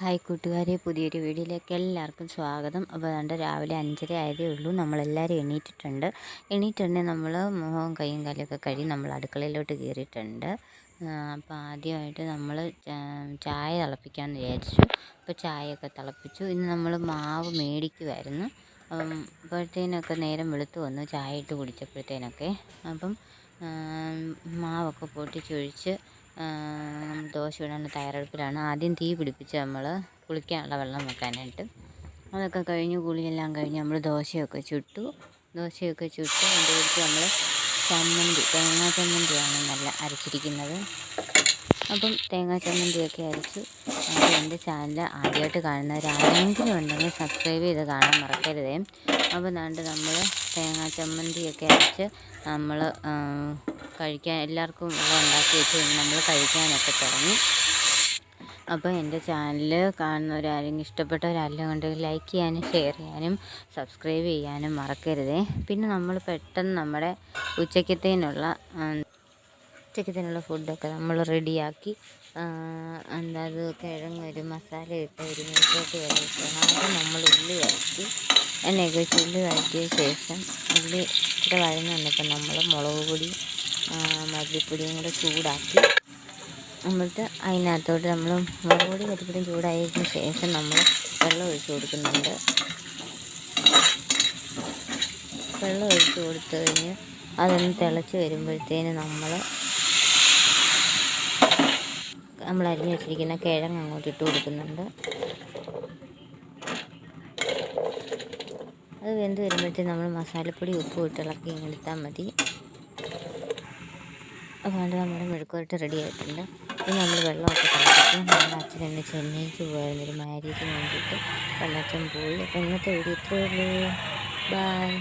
Hi കൂട്ടുകാരെ പുതിയൊരു വീഡിയോയിലേക്ക് എല്ലാവർക്കും സ്വാഗതം. അപ്പോൾ അതുകൊണ്ട് രാവിലെ അഞ്ചര ആയതേ ഉള്ളൂ. നമ്മളെല്ലാവരും എണീറ്റിട്ടുണ്ട്. എണീറ്റുണ്ടെങ്കിൽ നമ്മൾ മുഖവും കൈയും കാലൊക്കെ കഴുകി നമ്മൾ അടുക്കളയിലോട്ട് കയറിയിട്ടുണ്ട്. അപ്പോൾ ആദ്യമായിട്ട് നമ്മൾ ചായ തിളപ്പിക്കാമെന്ന് വിചാരിച്ചു. അപ്പോൾ ചായയൊക്കെ തിളപ്പിച്ചു. ഇന്ന് നമ്മൾ മാവ് മേടിക്കുമായിരുന്നു അപ്പോഴത്തേനൊക്കെ നേരം വെളുത്ത് വന്നു. ചായ ഇട്ട് കുടിച്ചപ്പോഴത്തേനൊക്കെ അപ്പം മാവൊക്കെ പൊട്ടിച്ചൊഴിച്ച് ദോശ ഇടാനുള്ള തയ്യാറെടുപ്പിലാണ്. ആദ്യം തീ പിടിപ്പിച്ച് നമ്മൾ കുളിക്കാനുള്ള വെള്ളം വെക്കാനായിട്ട്. അതൊക്കെ കഴിഞ്ഞ് കുളിയെല്ലാം കഴിഞ്ഞ് നമ്മൾ ദോശയൊക്കെ ചുട്ടു. ദോശയൊക്കെ ചുട്ട് അതിന്റെ കൂടെ നമ്മൾ ചമ്മന്തി തേങ്ങാ ചമ്മന്തിയാണ് നല്ല അരച്ചിരിക്കുന്നത്. അപ്പം തേങ്ങാ ചമ്മന്തിയൊക്കെ അരച്ചു. അപ്പോൾ എന്റെ ചാനൽ ആദ്യമായിട്ട് കാണുന്നവരാരെങ്കിലും ഉണ്ടെങ്കിൽ സബ്സ്ക്രൈബ് ചെയ്ത് കാണാൻ മറക്കരുതേ. അപ്പോൾ ദാണ്ട് നമ്മൾ തേങ്ങാ ചമ്മന്തിയൊക്കെ അരച്ച് നമ്മൾ കഴിക്കാൻ എല്ലാവർക്കും ഉണ്ടാക്കി വെച്ച് നമ്മൾ കഴിക്കാനൊക്കെ തുടങ്ങി. അപ്പോൾ എന്റെ ചാനൽ ഇഷ്ടപ്പെട്ട ഇഷ്ടപ്പെട്ടവരാരെങ്കിലും ലൈക്ക് ചെയ്യാനും ഷെയർ ചെയ്യാനും സബ്സ്ക്രൈബ് ചെയ്യാനും മറക്കരുതേ. പിന്നെ നമ്മൾ പെട്ടെന്ന് നമ്മുടെ ഉച്ചക്കത്തേനുള്ള ഉച്ചക്കത്തേനുള്ള ഫുഡൊക്കെ നമ്മൾ റെഡിയാക്കി എന്താ അത് കിഴങ്ങ് ഒരു മസാല ഇട്ട് ഒരു മിനിറ്റോട്ട് വരെ ആദ്യം നമ്മൾ ഉള്ളി വഴറ്റി വെച്ച് ഉള്ളി വഴറ്റിയ ശേഷം ഉള്ളി ഇവിടെ വഴങ്ങി വന്നപ്പോൾ നമ്മൾ മുളക് പൊടി മല്ലിപ്പൊടിയും കൂടെ ചൂടാക്കി. എന്നിട്ട് അതിനകത്തോട്ട് നമ്മൾ മുളക് പൊടി മല്ലിപ്പൊടിയും ചൂടായതിന് ശേഷം നമ്മൾ വെള്ളം ഒഴിച്ചു കൊടുക്കുന്നുണ്ട്. വെള്ളം ഒഴിച്ചു കൊടുത്തു കഴിഞ്ഞ് അതൊന്ന് തിളച്ച് വരുമ്പോഴത്തേന് നമ്മൾ നമ്മൾ അരിഞ്ഞ് വെച്ചിരിക്കുന്ന കിഴങ്ങ് അങ്ങോട്ട് ഇട്ട് കൊടുക്കുന്നുണ്ട്. അത് വെന്ത് വരുമ്പോഴത്തേക്ക് നമ്മൾ മസാലപ്പൊടി ഉപ്പ് ഇട്ടിളക്കി എടുത്താൽ മതി. അതുകൊണ്ട് നമ്മുടെ മെഴുക്കുവരട്ട് റെഡി ആയിട്ടുണ്ട്. ഇനി നമ്മൾ വെള്ളമൊക്കെ തിളപ്പിച്ച് നമ്മുടെ അച്ഛൻ എന്നെ ചെന്നൈക്ക് പോയായിരുന്നു. ഒരു മാരേജിന് വേണ്ടിയിട്ട് വെള്ളച്ചൻ പോയി. അപ്പോൾ ഇന്നത്തെ വീഡിയോ ഇത്രയേ ഉള്ളൂ. ബായ്